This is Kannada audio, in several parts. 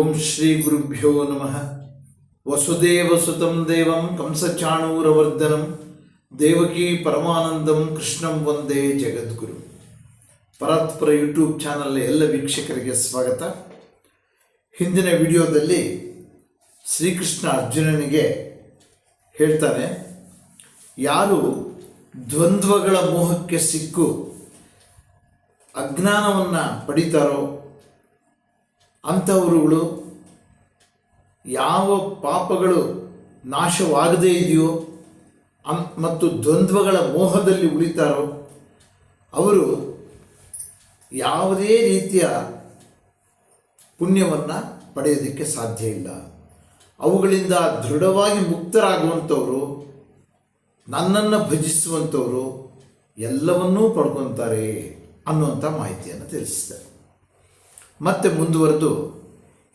ಓಂ ಶ್ರೀ ಗುರುಭ್ಯೋ ನಮಃ. ವಸುದೇವಸುತಂ ದೇವಂ ಕಂಸಚಾಣೂರವರ್ಧನಂ ದೇವಕಿ ಪರಮಾನಂದಂ ಕೃಷ್ಣಂ ವಂದೇ ಜಗದ್ಗುರು. ಪರಾತ್ಪರ ಯೂಟ್ಯೂಬ್ ಚಾನಲ್ ಎಲ್ಲ ವೀಕ್ಷಕರಿಗೆ ಸ್ವಾಗತ. ಹಿಂದಿನ ವಿಡಿಯೋದಲ್ಲಿ ಶ್ರೀಕೃಷ್ಣ ಅರ್ಜುನನಿಗೆ ಹೇಳ್ತಾನೆ, ಯಾರು ದ್ವಂದ್ವಗಳ ಮೋಹಕ್ಕೆ ಸಿಕ್ಕು ಅಜ್ಞಾನವನ್ನು ಪಡಿತಾರೋ ಅಂಥವರುಗಳು ಯಾವ ಪಾಪಗಳು ನಾಶವಾಗದೇ ಇದೆಯೋ ಅನ್ ಮತ್ತು ದ್ವಂದ್ವಗಳ ಮೋಹದಲ್ಲಿ ಉಳಿತಾರೋ, ಅವರು ಯಾವುದೇ ರೀತಿಯ ಪುಣ್ಯವನ್ನು ಪಡೆಯೋದಕ್ಕೆ ಸಾಧ್ಯ ಇಲ್ಲ. ಅವುಗಳಿಂದ ದೃಢವಾಗಿ ಮುಕ್ತರಾಗುವಂಥವರು, ನನ್ನನ್ನು ಭಜಿಸುವಂಥವರು ಎಲ್ಲವನ್ನೂ ಪಡ್ಕೊತಾರೆ ಅನ್ನುವಂಥ ಮಾಹಿತಿಯನ್ನು ತಿಳಿಸಿದ್ದಾರೆ. ಮತ್ತೆ ಮುಂದುವರೆದು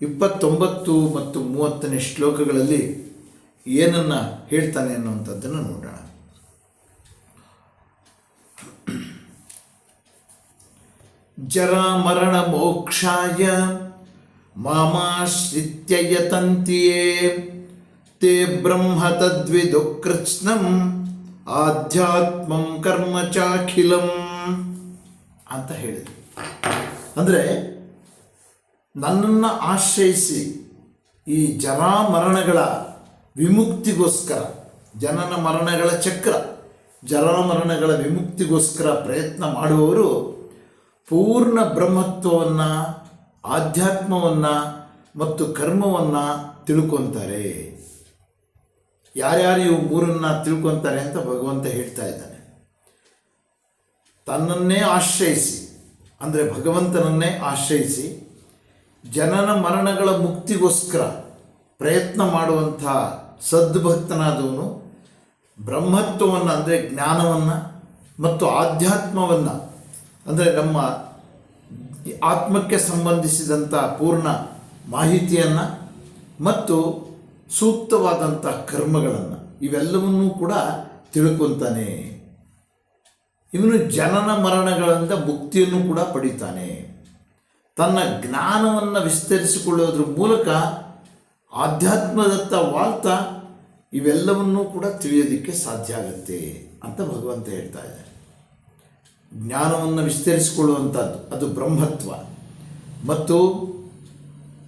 ಇಪ್ಪತ್ತೊಂಬತ್ತು ಮತ್ತು ಮೂವತ್ತನೇ ಶ್ಲೋಕಗಳಲ್ಲಿ ಏನನ್ನು ಹೇಳ್ತಾನೆ ಅನ್ನುವಂಥದ್ದನ್ನು ನೋಡೋಣ. ಜರ ಮರಣ ಮೋಕ್ಷಾಯ ಮಾಮಾಶ್ರಿತ್ಯ ತೇ ಬ್ರಹ್ಮ ತದ್ವಿದು ಕೃತ್ಸ್ನಂ ಆಧ್ಯಾತ್ಮಂ ಕರ್ಮ ಚಾಖಿಲಂ ಅಂತ ಹೇಳಿದರು. ಅಂದರೆ ನನ್ನನ್ನು ಆಶ್ರಯಿಸಿ ಈ ಜರಾಮರಣಗಳ ವಿಮುಕ್ತಿಗೋಸ್ಕರ, ಜನನ ಮರಣಗಳ ಚಕ್ರ, ಜರಾಮರಣಗಳ ವಿಮುಕ್ತಿಗೋಸ್ಕರ ಪ್ರಯತ್ನ ಮಾಡುವವರು ಪೂರ್ಣ ಬ್ರಹ್ಮತ್ವವನ್ನು, ಆಧ್ಯಾತ್ಮವನ್ನು ಮತ್ತು ಕರ್ಮವನ್ನು ತಿಳ್ಕೊತಾರೆ. ಯಾರ್ಯಾರು ಇವು ಮೂರನ್ನು ತಿಳ್ಕೊತಾರೆ ಅಂತ ಭಗವಂತ ಹೇಳ್ತಾ ಇದ್ದಾನೆ. ತನ್ನನ್ನೇ ಆಶ್ರಯಿಸಿ, ಅಂದರೆ ಭಗವಂತನನ್ನೇ ಆಶ್ರಯಿಸಿ ಜನನ ಮರಣಗಳ ಮುಕ್ತಿಗೋಸ್ಕರ ಪ್ರಯತ್ನ ಮಾಡುವಂಥ ಸದ್ಭಕ್ತನಾದವನು ಬ್ರಹ್ಮತ್ವವನ್ನು ಅಂದರೆ ಜ್ಞಾನವನ್ನು ಮತ್ತು ಆಧ್ಯಾತ್ಮವನ್ನು ಅಂದರೆ ನಮ್ಮ ಆತ್ಮಕ್ಕೆ ಸಂಬಂಧಿಸಿದಂಥ ಪೂರ್ಣ ಮಾಹಿತಿಯನ್ನು ಮತ್ತು ಸೂಕ್ತವಾದಂಥ ಕರ್ಮಗಳನ್ನು ಇವೆಲ್ಲವನ್ನೂ ಕೂಡ ತಿಳ್ಕೊತಾನೆ ಇವನು ಜನನ ಮರಣಗಳಿಂದ ಮುಕ್ತಿಯನ್ನು ಕೂಡ ಪಡಿತಾನೆ. ತನ್ನ ಜ್ಞಾನವನ್ನು ವಿಸ್ತರಿಸಿಕೊಳ್ಳೋದ್ರ ಮೂಲಕ ಆಧ್ಯಾತ್ಮದತ್ತ ವಾಲ್ತ ಇವೆಲ್ಲವನ್ನೂ ಕೂಡ ತಿಳಿಯೋದಕ್ಕೆ ಸಾಧ್ಯ ಆಗುತ್ತೆ ಅಂತ ಭಗವಂತ ಹೇಳ್ತಾ ಇದ್ದಾರೆ. ಜ್ಞಾನವನ್ನು ವಿಸ್ತರಿಸಿಕೊಳ್ಳುವಂಥದ್ದು ಅದು ಬ್ರಹ್ಮತ್ವ. ಮತ್ತು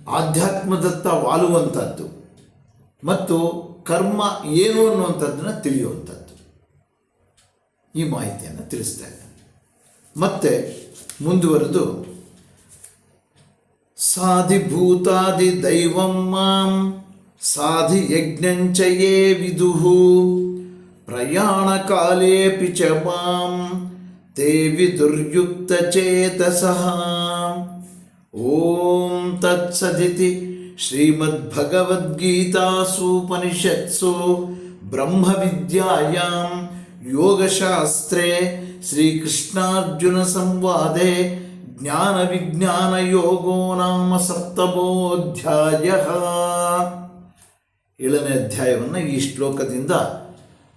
ಆಧ್ಯಾತ್ಮದತ್ತ ವಾಲುವಂಥದ್ದು ಮತ್ತು ಕರ್ಮ ಏನು ಅನ್ನುವಂಥದ್ದನ್ನು ತಿಳಿಯುವಂಥದ್ದು ಈ ಮಾಹಿತಿಯನ್ನು ತಿಳಿಸ್ತಾ ಇದ್ದಾರೆ. ಮತ್ತೆ ಮುಂದುವರೆದು సాధిభూతాది దైవం మాం సాధి యజ్ఞంచయే విదు ప్రయాణకాలేపి చ మాం దేవి దుర్యుక్తచేతస ఓం తత్సదితి శ్రీమద్భగవద్గీతాసూపనిషత్సు బ్రహ్మ విద్యాయాం యోగశాస్త్రే శ్రీకృష్ణార్జున సంవాదే ಜ್ಞಾನ ವಿಜ್ಞಾನ ಯೋಗೋ ನಾಮ ಸಪ್ತಮೋಧ್ಯಾಯ. ಏಳನೇ ಅಧ್ಯಾಯವನ್ನು ಈ ಶ್ಲೋಕದಿಂದ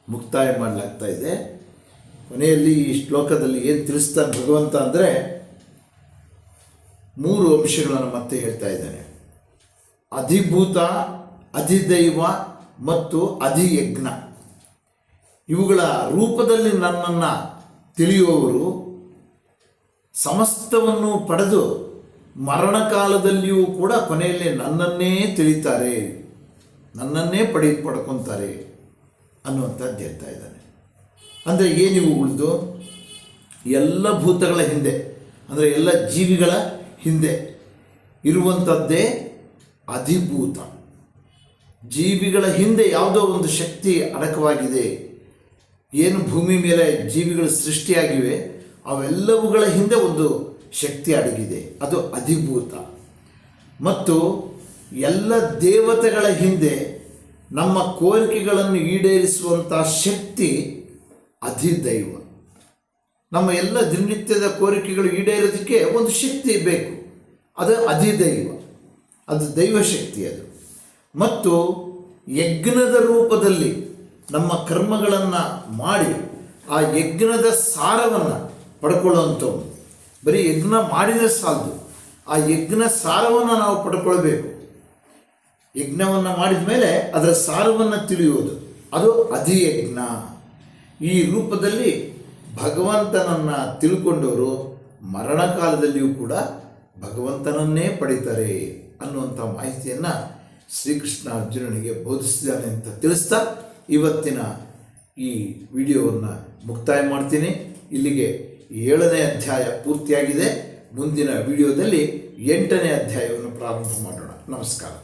ಮುಕ್ತಾಯ ಮಾಡಲಾಗ್ತಾ ಇದೆ. ಕೊನೆಯಲ್ಲಿ ಈ ಶ್ಲೋಕದಲ್ಲಿ ಏನು ತಿಳಿಸ್ತಾನೆ ಭಗವಂತ ಅಂದರೆ ಮೂರು ಅಂಶಗಳನ್ನು ಮತ್ತೆ ಹೇಳ್ತಾ ಇದ್ದಾನೆ. ಅಧಿಭೂತ, ಅಧಿದೈವ ಮತ್ತು ಅಧಿಯಜ್ಞ. ಇವುಗಳ ರೂಪದಲ್ಲಿ ನನ್ನನ್ನು ತಿಳಿಯುವವರು ಸಮಸ್ತವನ್ನು ಪಡೆದು ಮರಣಕಾಲದಲ್ಲಿಯೂ ಕೂಡ ಕೊನೆಯಲ್ಲಿ ನನ್ನನ್ನೇ ತಿಳಿತಾರೆ, ನನ್ನನ್ನೇ ಪಡಿ, ಪಡ್ಕೊತಾರೆ ಅನ್ನುವಂಥದ್ದು ಹೇಳ್ತಾ ಇದ್ದಾನೆ. ಅಂದರೆ ಏನಿವು ಉಳಿದು? ಎಲ್ಲ ಭೂತಗಳ ಹಿಂದೆ, ಅಂದರೆ ಎಲ್ಲ ಜೀವಿಗಳ ಹಿಂದೆ ಇರುವಂಥದ್ದೇ ಅಧಿಭೂತ. ಜೀವಿಗಳ ಹಿಂದೆ ಯಾವುದೋ ಒಂದು ಶಕ್ತಿ ಅಡಕವಾಗಿದೆ, ಏನು ಭೂಮಿ ಮೇಲೆ ಜೀವಿಗಳು ಸೃಷ್ಟಿಯಾಗಿವೆ ಅವೆಲ್ಲವುಗಳ ಹಿಂದೆ ಒಂದು ಶಕ್ತಿ ಅಡಗಿದೆ. ಅದು ಅಧಿಭೂತ. ಮತ್ತು ಎಲ್ಲ ದೇವತೆಗಳ ಹಿಂದೆ ನಮ್ಮ ಕೋರಿಕೆಗಳನ್ನು ಈಡೇರಿಸುವಂಥ ಶಕ್ತಿ ಅಧಿದೈವ. ನಮ್ಮ ಎಲ್ಲ ದಿನನಿತ್ಯದ ಕೋರಿಕೆಗಳು ಈಡೇರೋದಕ್ಕೆ ಒಂದು ಶಕ್ತಿ ಬೇಕು. ಅದು ಅಧಿದೈವ. ಅದು ದೈವ ಶಕ್ತಿ ಅದು. ಮತ್ತು ಯಜ್ಞದ ರೂಪದಲ್ಲಿ ನಮ್ಮ ಕರ್ಮಗಳನ್ನು ಮಾಡಿ ಆ ಯಜ್ಞದ ಸಾರವನ್ನು ಪಡ್ಕೊಳ್ಳುವಂಥವ್ನು ಬರೀ ಯಜ್ಞ ಮಾಡಿದರೆ ಸಾಲದು. ಆ ಯಜ್ಞ ಸಾರವನ್ನು ನಾವು ಪಡ್ಕೊಳ್ಬೇಕು. ಯಜ್ಞವನ್ನು ಮಾಡಿದ ಮೇಲೆ ಅದರ ಸಾರವನ್ನು ತಿಳಿಯುವುದು. ಅದು ಅಧಿಯಜ್ಞ. ಈ ರೂಪದಲ್ಲಿ ಭಗವಂತನನ್ನು ತಿಳ್ಕೊಂಡವರು ಮರಣಕಾಲದಲ್ಲಿಯೂ ಕೂಡ ಭಗವಂತನನ್ನೇ ಪಡಿತಾರೆ ಅನ್ನುವಂಥ ಮಾಹಿತಿಯನ್ನು ಶ್ರೀಕೃಷ್ಣ ಅರ್ಜುನನಿಗೆ ಬೋಧಿಸಿದ್ದಾನೆ ಅಂತ ತಿಳಿಸ್ತಾ ಇವತ್ತಿನ ಈ ವಿಡಿಯೋವನ್ನು ಮುಕ್ತಾಯ ಮಾಡ್ತೀನಿ. ಇಲ್ಲಿಗೆ ಏಳನೇ ಅಧ್ಯಾಯ ಪೂರ್ತಿಯಾಗಿದೆ. ಮುಂದಿನ ವಿಡಿಯೋದಲ್ಲಿ ಎಂಟನೇ ಅಧ್ಯಾಯವನ್ನು ಪ್ರಾರಂಭ ಮಾಡೋಣ. ನಮಸ್ಕಾರ.